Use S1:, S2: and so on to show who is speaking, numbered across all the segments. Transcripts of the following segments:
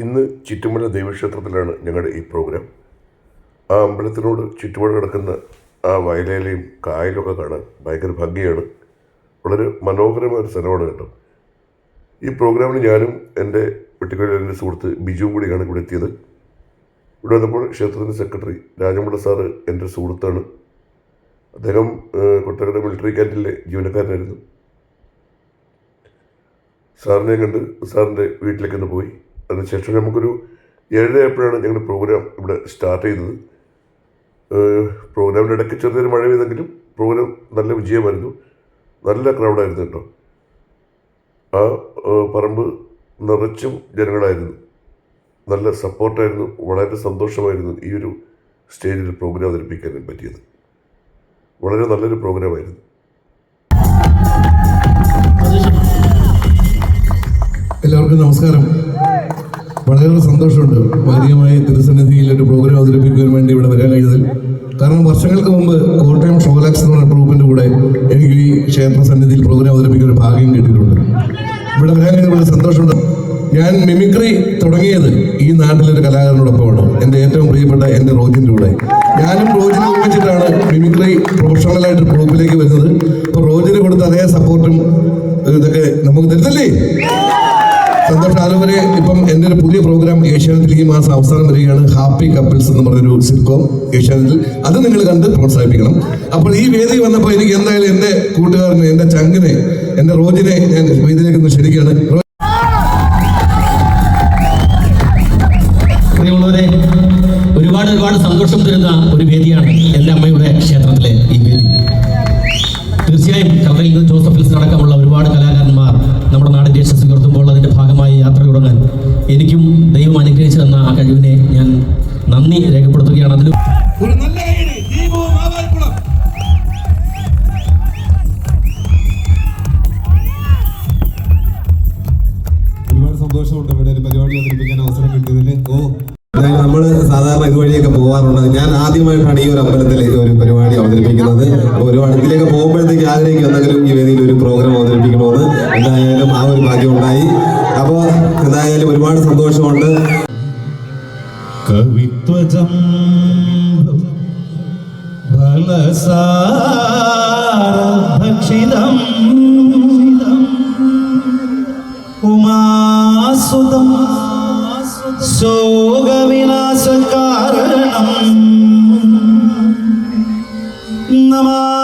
S1: ഇന്ന് ചുറ്റുമല ദൈവക്ഷേത്രത്തിലാണ് ഞങ്ങളുടെ ഈ പ്രോഗ്രാം. ആ അമ്പലത്തിനോട് ചുറ്റുപാട് കിടക്കുന്ന ആ വയലേലയും കായലൊക്കെ കാണാൻ ഭയങ്കര ഭംഗിയാണ്. വളരെ മനോഹരമായ ഒരു സ്ഥലമാണ് കേട്ടോ. ഈ പ്രോഗ്രാമിന് ഞാനും എന്റെ വെട്ടിക്കോയിൽ എന്റെ സുഹൃത്ത് ബിജുവും കൂടിയാണ് ഇവിടെ എത്തിയത്. ഇവിടെ വന്നപ്പോൾ ക്ഷേത്രത്തിന്റെ സെക്രട്ടറി രാജമുള്ള സാറ് എന്റെ സുഹൃത്താണ്. അദ്ദേഹം കൊട്ടകര മിലിറ്ററി ക്യാന്റീനിലെ ജീവനക്കാരനായിരുന്നു. സാറിനെ കണ്ട് സാറിന്റെ വീട്ടിലേക്ക് ഒന്ന് പോയി. അതിനുശേഷം നമുക്കൊരു ഏഴര ആയപ്പോഴാണ് ഞങ്ങളുടെ പ്രോഗ്രാം ഇവിടെ സ്റ്റാർട്ട് ചെയ്തത്. പ്രോഗ്രാമിന്റെ ഇടയ്ക്ക് ചെറിയൊരു മഴ പെയ്തെങ്കിലും പ്രോഗ്രാം നല്ല വിജയമായിരുന്നു. നല്ല ക്രൗഡായിരുന്നു കേട്ടോ. ആ പറമ്പ് നിറച്ചും ജനങ്ങളായിരുന്നു. നല്ല സപ്പോർട്ടായിരുന്നു വളരെ സന്തോഷമായിരുന്നു ഈ ഒരു സ്റ്റേജിൽ പ്രോഗ്രാം അവതരിപ്പിക്കാൻ പറ്റിയത്. വളരെ നല്ലൊരു പ്രോഗ്രാമായിരുന്നു
S2: എല്ലാവർക്കും നമസ്കാരം. വളരെ സന്തോഷമുണ്ട്. ഭാര്യമായി തിരുസന്നിധിയിൽ ഒരു പ്രോഗ്രാം അവതരിപ്പിക്കാൻ വേണ്ടി ഇവിടെ വരാൻ കഴിഞ്ഞതിൽ. കാരണം വർഷങ്ങൾക്ക് മുമ്പ് കോട്ടയം ഷോലാക്സ് എന്ന് പറഞ്ഞ ഗ്രൂപ്പിന്റെ കൂടെ എനിക്ക് ഈ ക്ഷേത്ര സന്നിധിയിൽ പ്രോഗ്രാം അവതരിപ്പിക്കാൻ ഒരു ഭാഗ്യം കിട്ടിയിട്ടുണ്ട്. ഇവിടെ വരാൻ കഴിഞ്ഞ വളരെ സന്തോഷമുണ്ട്. ഞാൻ മിമിക്രി തുടങ്ങിയത് ഈ നാട്ടിലൊരു കലാകാരനോടൊപ്പമാണ്. എന്റെ ഏറ്റവും പ്രിയപ്പെട്ട എന്റെ റോജിന്റെ കൂടെ. ഞാനും റോജിനെ ഒരുമിച്ചിട്ടാണ് മിമിക്രി പ്രൊഫഷണലായിട്ട് ഗ്രൂപ്പിലേക്ക് വരുന്നത്. അപ്പോൾ റോജിന് കൊടുത്ത അതേ സപ്പോർട്ടും ഇതൊക്കെ നമുക്ക് തരുന്നില്ലേ ആലോചന ഇപ്പം എന്റെ ഒരു പുതിയ പ്രോഗ്രാം ഏഷ്യാനെറ്റിൽ ഈ മാസം അവസാനം വരികയാണ് ഹാപ്പി കപ്പിൾസ് എന്ന് പറഞ്ഞൊരു സിറ്റ്കോം ഏഷ്യാനെറ്റിൽ. അത് നിങ്ങൾ കണ്ട് പ്രോത്സാഹിപ്പിക്കണം. അപ്പോൾ ഈ വേദി വന്നപ്പോൾ എനിക്ക് എന്തായാലും എന്റെ കൂട്ടുകാരനെ എന്റെ ചങ്കിനെ എന്റെ റോജിനെ ഞാൻ വേദിയിലേക്ക് ഒന്ന് ക്ഷണിക്കുകയാണ്.
S3: ഒരുപാട് ഒരുപാട് സന്തോഷം തരുന്ന ഒരു വേദിയാണ് എന്റെ അമ്മയുടെ ക്ഷേത്രത്തിലെ ഈ വേദി. തീർച്ചയായും കവറിൽ നിന്ന് ജോസഫ് ഹിൽസ് എനിക്കും ദൈവം അനുഗ്രഹിച്ചു തന്ന ആ കഴിവിനെ ഞാൻ നന്ദി രേഖപ്പെടുത്തുകയാണ്. അതിലും
S2: ഒരു നല്ല.
S4: ഒരുപാട് സന്തോഷമുണ്ട് ഇവിടെ ഒരു പരിപാടി അവതരിപ്പിക്കാൻ അവസരം കിട്ടിയതിൽ ഓ.
S5: നമ്മൾ സാധാരണ ഇതുവഴിയൊക്കെ പോകാറുണ്ട് ഞാൻ ആദ്യമായിട്ടാണ് ഈ ഒരു അമ്പലത്തിലേക്ക് ഒരു പരിപാടി അവതരിപ്പിക്കുന്നത്. ഒരു അടുത്തിലേക്ക് ഇതിലേക്ക് പോകുമ്പോഴത്തേക്ക് ആഗ്രഹിക്കും എന്തെങ്കിലും ഈ വേദിയിൽ എന്തായാലും ഒരുപാട് സന്തോഷമുണ്ട്.
S6: കവിത്വജം ഫലസാരഭക്ഷിതം ഉമാസുതം ശോകവിനാശകാരണം. നമാമി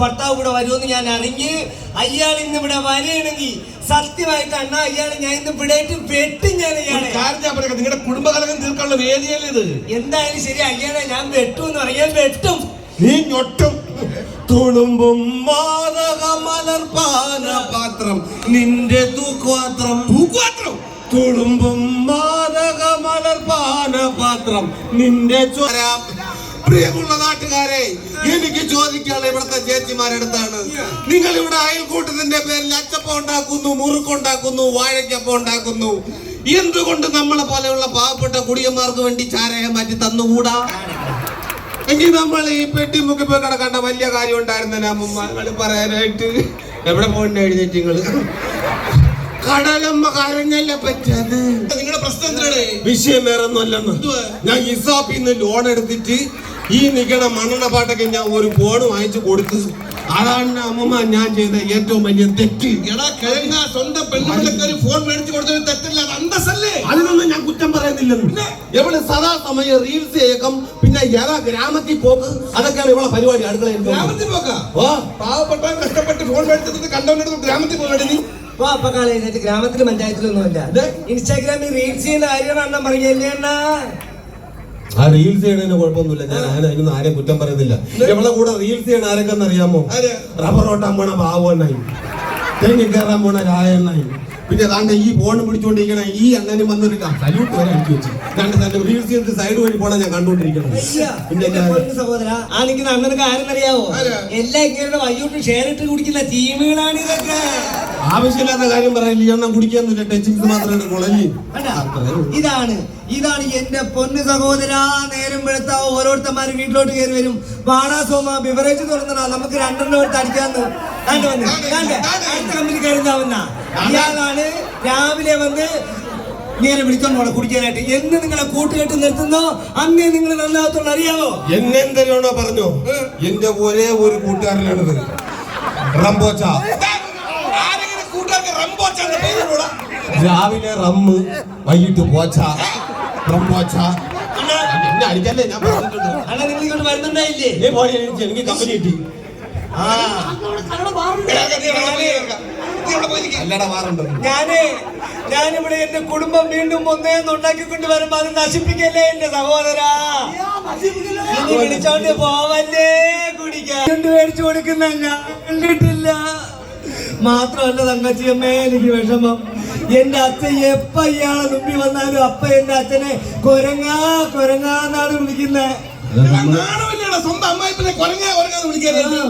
S7: ഭർത്താവ് ഇവിടെ വരുമെന്ന് ഞാൻ അറിഞ്ഞ് അയാൾ ഇന്ന് ഇവിടെ വരികയാണെങ്കിൽ സത്യമായിട്ട് അണ്ണ അയാൾ ഞാൻ ഇന്ന് പിടേറ്റ് വെട്ടും ഞാൻ അയാളെ
S2: നിങ്ങളുടെ കുടുംബകലകം തീർക്കാനുള്ള വേദിയല്ലേ ഇത്?
S7: എന്തായാലും ശരി അയാളെ ഞാൻ വെട്ടും എന്ന് പറയാൻ വെട്ടും.
S2: നീ ഞൊട്ടും.
S5: തുളുമ്പും മാതക മലർപാന പാത്രം നിന്റെ തൂക്കുപാത്രം. തൂക്കുപാത്രം? തുളുമ്പും പാത്രം നിന്റെ പ്രിയമുള്ള നാട്ടുകാരെ എനിക്ക് ചോദിക്കാനുള്ള ഇവിടുത്തെ ചേച്ചിമാരെടുത്താണ്. നിങ്ങൾ ഇവിടെ അയൽക്കൂട്ടത്തിന്റെ പേരിൽ അച്ചപ്പം ഉണ്ടാക്കുന്നു മുറുക്കുണ്ടാക്കുന്നു വാഴയ്ക്കപ്പം ഉണ്ടാക്കുന്നു. എന്തുകൊണ്ട് നമ്മളെ പോലെയുള്ള പാവപ്പെട്ട കുടിയന്മാർക്ക് വേണ്ടി ചാരയെ മാറ്റി തന്നുകൂടാ? എങ്കിൽ നമ്മൾ ഈ പെട്ടി മുക്കി പോയി കിടക്കേണ്ട വലിയ കാര്യം ഉണ്ടായിരുന്നില്ല അമ്മമാങ്ങൾ പറയാനായിട്ട് എവിടെ പോകണ്ടേ എഴുന്നേറ്റ് നിങ്ങൾ? കടലമ്മ കരഞ്ഞല്ല പറ്റത് നിങ്ങളുടെ പ്രശ്നം എന്താണ് വിഷയം വേറെ ഒന്നുമല്ലെന്ന് ഞാൻ ഇസാപ്പിൽ നിന്ന് ലോൺ എടുത്തിട്ട് ഈ നിക്കണ മണ്ണെണ്ണ പാട്ടൊക്കെ ഞാൻ ഒരു ഫോൺ വാങ്ങിച്ചു കൊടുത്തു അതാണ് അമ്മമ്മ ഞാൻ ചെയ്ത ഏറ്റവും വലിയ തെറ്റ്.
S8: എടാ കിഴങ്ങ സ്വന്തം പെണ്ണുപിള്ളക്ക് ഒരു ഫോൺ മേടിച്ചു കൊടുത്തത് തെറ്റില്ല അത് അന്തസ്സല്ലേ?
S5: അതിനൊന്നും ഞാൻ കുറ്റം പറയുന്നില്ലെന്ന്. എവിടെ സദാ സമയം റീൽസ് ചെയ്യക്കം പിന്നെ ഏതാ ഗ്രാമത്തിൽ പോക്ക് അതൊക്കെയാണ് ഇവളെ പരിപാടി അടുക്കളയിൽ
S8: ഗ്രാമത്തിൽ പോക്കാ? പാവപ്പെട്ട കഷ്ടപ്പെട്ട് ഫോൺ മേടിച്ചത് കണ്ടവനെടുത്ത് ഗ്രാമത്തിൽ പോകണേ നീ
S7: വാ അപ്പൊ കാളെ ഗ്രാമത്തിൽ പഞ്ചായത്തിലൊന്നുമില്ല ഇൻസ്റ്റാഗ്രാമിൽ റീൽസ് ചെയ്യുന്ന കാര്യമാണ് പറഞ്ഞല്ലേ അണ്ണാ?
S5: ആ റീൽസ് ചെയ്യണതിന് കുഴപ്പമൊന്നുമില്ല. ഞാൻ അതിനൊന്നും ആരെയും കുറ്റം പറയുന്നില്ല. നമ്മളെ കൂടെ റീൽസ് ചെയ്യണ ആരൊക്കെ അറിയാമോ? റബ്ബർ ഓട്ടാൻ പോണ ബാബുണ്ണായി തെങ്ങി കയറാൻ പോണ രായണ്ണായി പിന്നെ താങ്കൾ ഈ ഫോൺ പിടിച്ചോണ്ടിരിക്കണ ഈ അണ്ണനും വന്നൊരു സല്യൂട്ട് വരെ അടിച്ചു വെച്ചു. രണ്ട് തന്നെ റീൽസ് ചെയ്ത് സൈഡ് വഴി പോണ ഞാൻ കണ്ടോണ്ടിരിക്കണം
S7: അയ്യ,
S5: പിന്നെ
S7: സഹോദര ആ അണ്ണനൊക്കെ ആരെന്നറിയാവോ?
S8: ആരാ?
S7: എല്ലാ ഇങ്ങനെ വയ്യോട്ട് ഷെയർ ഇട്ട് കുടിക്കുന്ന ടീമുകളാണ് ഇതൊക്കെ.
S5: ആവശ്യമില്ലാത്ത കാര്യം പറയില്ല ഈ എണ്ണം കുടിക്കാന്നില്ല ടച്ചിങ്സ് മാത്രമേ കുളഞ്ഞി.
S7: കണ്ടാ? ഇതാണ് ഇതാണ് എന്റെ പൊന്നു സഹോദര. നേരം വെളുത്ത ഓരോരുത്തന്മാര് വീട്ടിലോട്ട് കയറി വരും. വാടാ സോമ ബിവറേജ് തുറന്നടാ. നമുക്ക് രണ്ടെണ്ണം എടുത്ത് അടിക്കാന്ന്. കണ്ടു വന്ന് കണ്ടേ? അടുത്ത കമ്പനിക്കാരുന്നാവുന്ന ഇയാളാണ് രാവിലെ വന്ന് ഇങ്ങനെ വിളിച്ചോണ്ട് പോണം കുടിക്കാനായിട്ട്. എന്ന് നിങ്ങളെ കൂട്ടുകെട്ട് നിർത്തുന്നോ? അന്നേ നിങ്ങൾ നന്നാകത്തുള്ള. അറിയാവോ?
S5: എന്നെ പറഞ്ഞു? എന്റെ ഒരേ ഒരു കൂട്ടുകാരനാണിത്. റംബോച്ച.
S8: കൂട്ടുകാർക്ക് കൂടാ
S5: രാവിലെ റമ്മ് വൈകിട്ട് പോച്ച.
S7: ഞാനേ ഞാനിവിടെ എന്റെ കുടുംബം വീണ്ടും ഒന്നേന്ന് ഉണ്ടാക്കിക്കൊണ്ട് വരുമ്പോ അത് നശിപ്പിക്കല്ലേ എന്റെ സഹോദരാ? വിളിച്ചോണ്ട് പോവല്ലേ കുടിക്കാൻ? കൊണ്ട് മേടിച്ചു കൊടുക്കുന്ന ഞാൻ കണ്ടിട്ടില്ല. മാത്രമല്ല തങ്കച്ചിയമ്മേ എനിക്ക് വിഷമം. എന്റെ അച്ഛൻ എപ്പ ഇയാളെ മുമ്പിൽ വന്നാലും അപ്പ എന്റെ അച്ഛനെ കൊരങ്ങാ കൊരങ്ങാന്നാണ് വിളിക്കുന്നത്
S8: സ്വന്തം അമ്മായിപ്പിനെ കൊരങ്ങാ കൊരങ്ങാന്ന് വിളിക്കാനായിട്ട്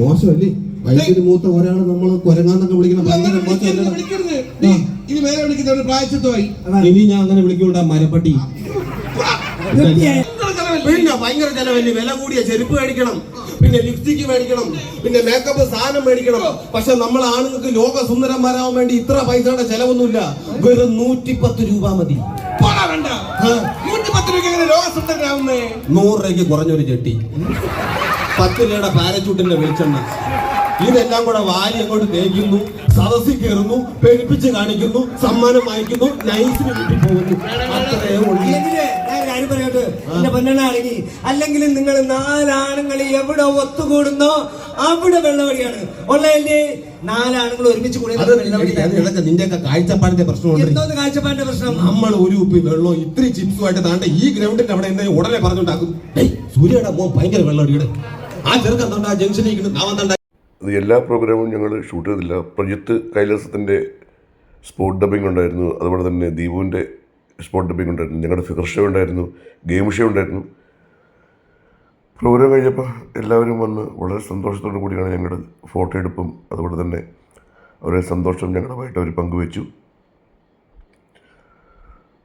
S5: മോശമല്ലേ? വയസ്സിന് മൂത്ത ഒരാളെ നമ്മൾ കൊരങ്ങാന്നൊക്കെ വിളിക്കുന്ന ഇനി ഞാൻ അങ്ങനെ വിളിക്കൂടാ മരപ്പട്ടി. പിന്നെ ഭയങ്കര ചെലവല്ലേ? വില കൂടിയ ചെരുപ്പ് മേടിക്കണം. പിന്നെ ലിപ്സ്റ്റിക് മേടിക്കണം. പിന്നെ മേക്കപ്പ് സാധനം മേടിക്കണം. പക്ഷെ നമ്മൾ ആണുങ്ങൾക്ക് ലോക സുന്ദരന്മാരാവാൻ വേണ്ടി ഇത്ര പൈസയുടെ ചെലവൊന്നുമില്ല. വെറും നൂറ്റിപ്പത്ത് രൂപ മതി.
S8: പോടാ വേണ്ട. നൂറ്റി പത്ത് രൂപ മതി ലോകസുന്ദരനാവുന്നേ?
S5: നൂറ് രൂപയ്ക്ക് കുറഞ്ഞൊരു ചെട്ടി. പത്ത് രൂപയുടെ പാരച്ചൂട്ടിന്റെ വെളിച്ചെണ്ണ. ഇതെല്ലാം കൂടെ വാരി അങ്ങോട്ട് തേക്കുന്നു. സദസ്സിൽ കയറുന്നു. പെരുപ്പിച്ച് കാണിക്കുന്നു. സമ്മാനം വാങ്ങിക്കുന്നു. നൈസിന് കിട്ടി പോകുന്നു. അത്രയേ ഉള്ളൂ.
S7: കാര്യം പറയട്ടെ എന്റെ പൊന്നണാണെങ്കിൽ അല്ലെങ്കിൽ നിങ്ങൾ നാലാണുങ്ങൾ എവിടെ ഒത്തുകൂടുന്നോ അവിടെ വെള്ളവടിയാണ്. ഉള്ളതല്ലേ? നാലാണുങ്ങൾ ഒരുമിച്ച്
S5: കൂടുന്നത് നിന്റെ കാഴ്ചപ്പാടിന്റെ പ്രശ്നമുണ്ട്.
S7: എന്തോന്ന് കാഴ്ചപ്പാടിന്റെ പ്രശ്നം?
S5: നമ്മൾ ഒരു ഉപ്പി വെള്ളം ഇത്തിരി ചിപ്സുമായിട്ട് താണ്ട ഈ ഗ്രൗണ്ടിന്റെ അവിടെ എന്തെങ്കിലും ഉടനെ പറഞ്ഞുണ്ടാക്കും. സൂര്യയുടെ മോ ഭയങ്കര വെള്ളമടിയുടെ ആ ചെറുക്കൻ തണ്ട ആ ജംഗ്ഷനിൽ തണ്ട
S1: ഇത് എല്ലാ പ്രോഗ്രാമും ഞങ്ങൾ ഷൂട്ട് ചെയ്തില്ല. പ്രജിത്ത് കൈലാസത്തിന്റെ സ്പോട്ട് ഡബിംഗ് ഉണ്ടായിരുന്നു. അതുപോലെ തന്നെ ദീപുവിന്റെ സ്പോട്ട് ഡബിംഗ് ഉണ്ടായിരുന്നു. ഞങ്ങളുടെ ഫിഗർ ഷോ ഉണ്ടായിരുന്നു ഗെയിം ഷോ ഉണ്ടായിരുന്നു. പ്രോഗ്രാം കഴിഞ്ഞപ്പോൾ എല്ലാവരും വന്ന് വളരെ സന്തോഷത്തോടു കൂടിയാണ് ഞങ്ങളുടെ ഫോട്ടോ എടുപ്പും അതുപോലെ തന്നെ അവരുടെ സന്തോഷം ഞങ്ങളുമായിട്ട് അവർ പങ്കുവെച്ചു.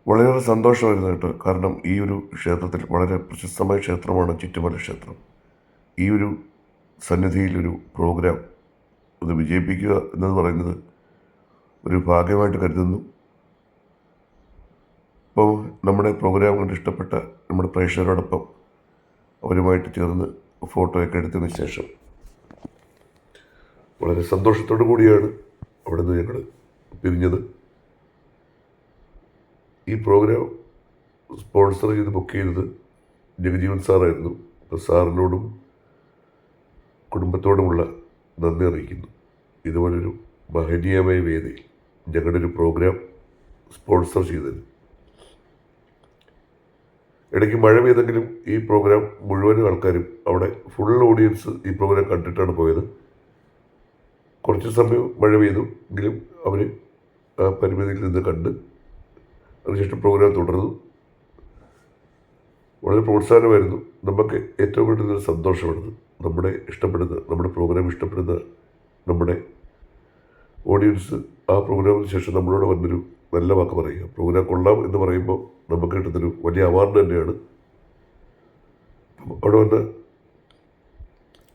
S1: വളരെയേറെ സന്തോഷമായിരുന്നു കേട്ടോ. കാരണം ഈ ഒരു ക്ഷേത്രത്തിൽ വളരെ പ്രശസ്തമായ ക്ഷേത്രമാണ് ചുറ്റുമല ക്ഷേത്രം. ഈ ഒരു സന്നിധിയിലൊരു പ്രോഗ്രാം അത് വിജയിപ്പിക്കുക എന്നത് പറയുന്നത് ഒരു ഭാഗ്യമായിട്ട് കരുതുന്നു. അപ്പോൾ നമ്മുടെ പ്രോഗ്രാം കണ്ട് ഇഷ്ടപ്പെട്ട നമ്മുടെ പ്രേക്ഷകരോടൊപ്പം അവരുമായിട്ട് ചേർന്ന് ഫോട്ടോയൊക്കെ എടുത്തതിന് ശേഷം വളരെ സന്തോഷത്തോടു കൂടിയാണ് അവിടെ നിന്ന് ഞങ്ങൾ പിരിഞ്ഞത് ഈ പ്രോഗ്രാം സ്പോൺസർ ചെയ്ത് ബുക്ക് ചെയ്തത് ജഗജീവൻ സാറായിരുന്നു. അപ്പോൾ സാറിനോടും കുടുംബത്തോടുമുള്ള നന്ദി അറിയിക്കുന്നു. ഇതുപോലൊരു മഹനീയമായ വേദിയിൽ ഞങ്ങളുടെ ഒരു പ്രോഗ്രാം സ്പോൺസർ ചെയ്തതിന്. ഇടയ്ക്ക് മഴ പെയ്തെങ്കിലും ഈ പ്രോഗ്രാം മുഴുവൻ ആൾക്കാരും അവിടെ ഫുൾ ഓഡിയൻസ് ഈ പ്രോഗ്രാം കണ്ടിട്ടാണ് പോയത്. കുറച്ച് സമയം മഴ പെയ്തു എങ്കിലും അവർ ആ പരിമിതിയിൽ നിന്ന് കണ്ട് അതിനുശേഷം പ്രോഗ്രാം തുടർന്നു. വളരെ പ്രോത്സാഹനമായിരുന്നു. നമുക്ക് ഏറ്റവും കൂടുതൽ സന്തോഷമാണത് നമ്മുടെ ഇഷ്ടപ്പെടുന്ന നമ്മുടെ പ്രോഗ്രാം ഇഷ്ടപ്പെടുന്ന നമ്മുടെ ഓഡിയൻസ് ആ പ്രോഗ്രാമിന് ശേഷം നമ്മളോട് വന്നൊരു നല്ല വാക്ക് പറയുക. പ്രോഗ്രാം കൊള്ളാം എന്ന് പറയുമ്പോൾ നമുക്ക് കിട്ടുന്നൊരു വലിയ അവാർഡ് തന്നെയാണ്. അവിടെ വന്ന്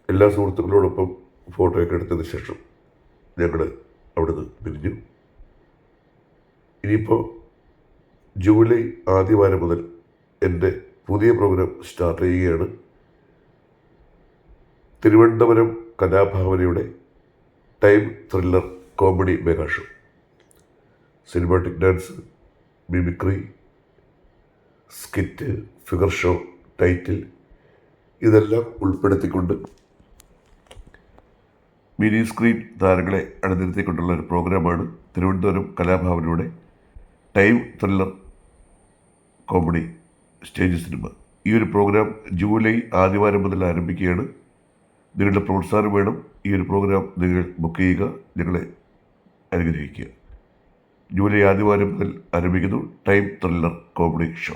S1: എല്ലാ സുഹൃത്തുക്കളോടൊപ്പം ഫോട്ടോയൊക്കെ എടുത്തതിന് ശേഷം ഞങ്ങൾ അവിടുന്ന് പിരിഞ്ഞു. ഇനിയിപ്പോൾ ജൂലൈ ആദ്യവാരം മുതൽ എന്റെ പുതിയ പ്രോഗ്രാം സ്റ്റാർട്ട് ചെയ്യുകയാണ്. Thiruvananthapuram കലാഭാവനയുടെ time thriller comedy mega cinematic dance mimicry skit figure show title ഇതെല്ലാം ഉൾപ്പെടുത്തിക്കൊണ്ട് മിനി സ്ക്രീൻ താരങ്ങളെ അണിനിരത്തിക്കൊണ്ടുള്ള ഒരു പ്രോഗ്രാമാണ് Thiruvananthapuram കലാഭവനിലൂടെ time thriller comedy stage cinema ഈ ഒരു പ്രോഗ്രാം ജൂലൈ ആദ്യവാരം മുതൽ ആരംഭിക്കുകയാണ്. നിങ്ങളുടെ പ്രോത്സാഹനം വേണം. ഈ ഒരു പ്രോഗ്രാം നിങ്ങൾ ബുക്ക് ചെയ്യുക നിങ്ങളെ അനുഗ്രഹിക്കുക. ജൂലൈ ആദ്യവാരം മുതൽ ആരംഭിക്കുന്നു ടൈം ത്രില്ലർ കോമഡി ഷോ.